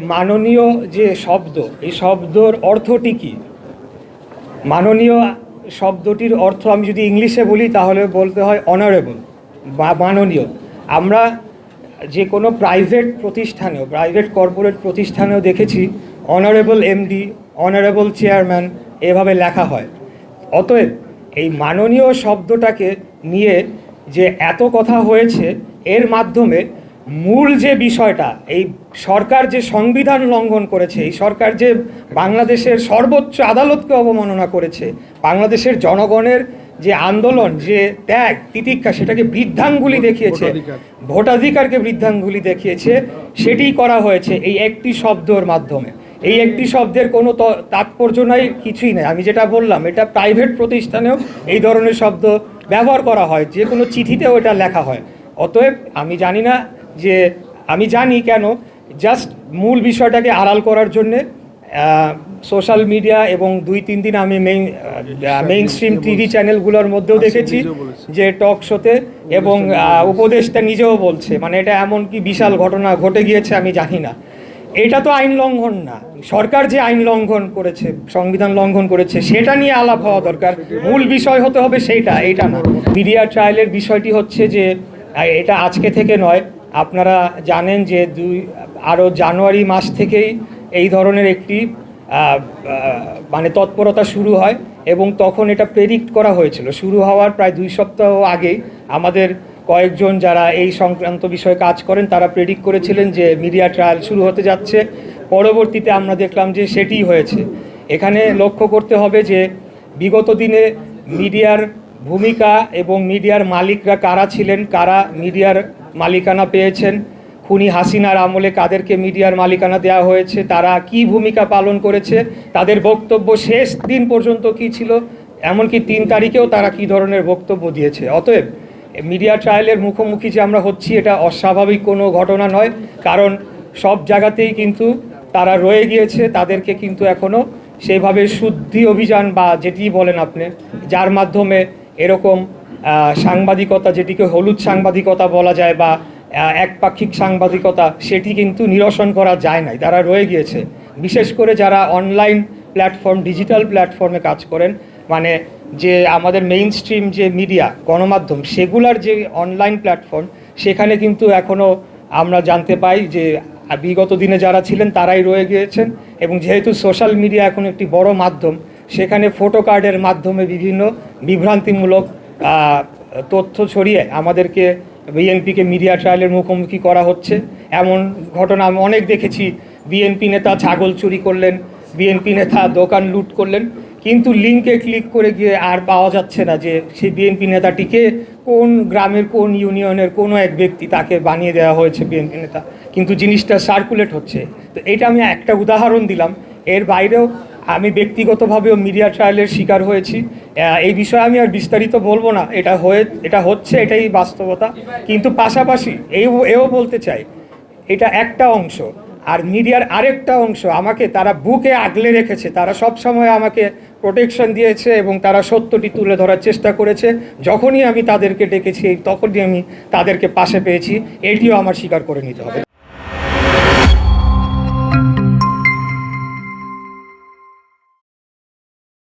মাননীয় যে শব্দ, এই শব্দর অর্থটি কি? মাননীয় শব্দটির অর্থ আমি যদি ইংলিশে বলি, তাহলে বলতে হয় অনারেবল বা মাননীয়। আমরা যে কোনো প্রাইভেট প্রতিষ্ঠানেও প্রাইভেট কর্পোরেট প্রতিষ্ঠানেও দেখেছি অনারেবল এমডি অনারেবল চেয়ারম্যান এভাবে লেখা হয়। অতএব, এই মাননীয় শব্দটাকে নিয়ে যে এত কথা হয়েছে, এর মাধ্যমে মূল যে বিষয়টা এই সরকার যে সংবিধান লঙ্ঘন করেছে এই সরকার যে বাংলাদেশের সর্বোচ্চ আদালতকে অবমাননা করেছে বাংলাদেশের জনগণের যে আন্দোলন যে ত্যাগ তিতিক্ষা সেটাকে বৃদ্ধাঙ্গুলি দেখিয়েছে ভোটাধিকারকে বৃদ্ধাঙ্গুলি দেখিয়েছে সেটি করা হয়েছে এই একটি শব্দর মাধ্যমে। এই একটি শব্দের কোনো তাৎপর্য নাই কিছুই নাই। আমি যেটা বললাম এটা প্রাইভেট প্রতিষ্ঠানেও এই ধরনের শব্দ ব্যবহার করা হয় যে কোনো চিঠিতেও এটা লেখা হয়। অতএব আমি জানি না যে আমি জানি কেন জাস্ট মূল বিষয়টাকে আড়াল করার জন্যে সোশ্যাল মিডিয়া এবং দুই তিন দিন আমি মেইন মেইন স্ট্রিম টিভি চ্যানেলগুলোর মধ্যেও দেখেছি যে টক শোতে এবং উপদেশটা নিজেও বলছে। মানে এটা এমন কি বিশাল ঘটনা ঘটে গিয়েছে আমি জানি না। এটা তো আইন লঙ্ঘন না। সরকার যে আইন লঙ্ঘন করেছে সংবিধান লঙ্ঘন করেছে সেটা নিয়ে আলাপ হওয়া দরকার। মূল বিষয় হতে হবে সেইটা এইটা না। মিডিয়া ট্রায়ালের বিষয়টি হচ্ছে যে এটা আজকে থেকে নয় আপনারা জানেন যে দুই আরও জানুয়ারি মাস থেকেই এই ধরনের একটি মানে তৎপরতা শুরু হয় এবং তখন এটা প্রেডিক্ট করা হয়েছিল। শুরু হওয়ার প্রায় দুই সপ্তাহ আগেই আমাদের কয়েকজন যারা এই সংক্রান্ত বিষয়ে কাজ করেন, তারা প্রেডিক্ট করেছিলেন যে মিডিয়া ট্রায়াল শুরু হতে যাচ্ছে। পরবর্তীতে আমরা দেখলাম যে সেটিই হয়েছে। এখানে লক্ষ্য করতে হবে যে বিগত দিনে মিডিয়ার ভূমিকা এবং মিডিয়ার মালিকরা কারা ছিলেন, কারা মিডিয়ার মালিকানা পেয়েছেন। খুনি হাসিনার আমলে কাদেরকে মিডিয়ার মালিকানা দেওয়া হয়েছে? তারা কি ভূমিকা পালন করেছে? তাদের বক্তব্য শেষ দিন পর্যন্ত কি ছিল? এমনকি তিন তারিখেও তারা কি ধরনের বক্তব্য দিয়েছে? অতএব, মিডিয়া ট্রায়ালের মুখোমুখি যে আমরা হচ্ছি, এটা অস্বাভাবিক কোনো ঘটনা নয়। কারণ সব জায়গাতেই কিন্তু তারা রয়ে গিয়েছে। তাদেরকে কিন্তু এখনও সেইভাবে শুদ্ধি অভিযান বা যেটি বলেন আপনি, যার মাধ্যমে এরকম সাংবাদিকতা, যেটিকে হলুদ সাংবাদিকতা বলা যায় বা একপাক্ষিক সাংবাদিকতা, সেটি কিন্তু নিরসন করা যায় নাই, তারা রয়ে গিয়েছে। বিশেষ করে যারা অনলাইন প্ল্যাটফর্ম ডিজিটাল প্ল্যাটফর্মে কাজ করেন মানে যে আমাদের মেইন স্ট্রিম যে মিডিয়া গণমাধ্যম, সেগুলার যে অনলাইন প্ল্যাটফর্ম সেখানে কিন্তু এখনও আমরা জানতে পাই যে, বিগত দিনে যারা ছিলেন, তারাই রয়ে গিয়েছেন এবং যেহেতু সোশ্যাল মিডিয়া এখন একটি বড় মাধ্যম, সেখানে ফটো কার্ডের মাধ্যমে বিভিন্ন বিভ্রান্তিমূলক তথ্য ছড়িয়ে আমাদেরকে বিএনপিকে মিডিয়া ট্রায়ালের মুখোমুখি করা হচ্ছে। এমন ঘটনা আমি অনেক দেখেছি। বিএনপি নেতা ছাগল চুরি করলেন বিএনপি নেতা দোকান লুট করলেন। কিন্তু লিঙ্কে ক্লিক করে গিয়ে আর পাওয়া যাচ্ছে না যে সেই বিএনপি নেতাটিকে কোন গ্রামের, কোন ইউনিয়নের কোনো এক ব্যক্তি তাকে বানিয়ে দেওয়া হয়েছে বিএনপি নেতা। কিন্তু জিনিসটা সার্কুলেট হচ্ছে। তো এটা আমি একটা উদাহরণ দিলাম। এর বাইরেও আমি ব্যক্তিগতভাবেও মিডিয়া ট্রায়ালের শিকার হয়েছি। এই বিষয়ে আমি আর বিস্তারিত বলব না। এটা হয়ে, এটা হচ্ছে, এটাই বাস্তবতা। কিন্তু পাশাপাশি এই এও বলতে চাই, এটা একটা অংশ আর মিডিয়ার আরেকটা অংশ আমাকে, তারা বুকে আগলে রেখেছে। তারা সব সময় আমাকে প্রোটেকশন দিয়েছে এবং তারা সত্যটি তুলে ধরার চেষ্টা করেছে। যখনই আমি তাদেরকে ডেকেছি, তখনই আমি তাদেরকে পাশে পেয়েছি। এটিও আমার স্বীকার করে নিতে হবে।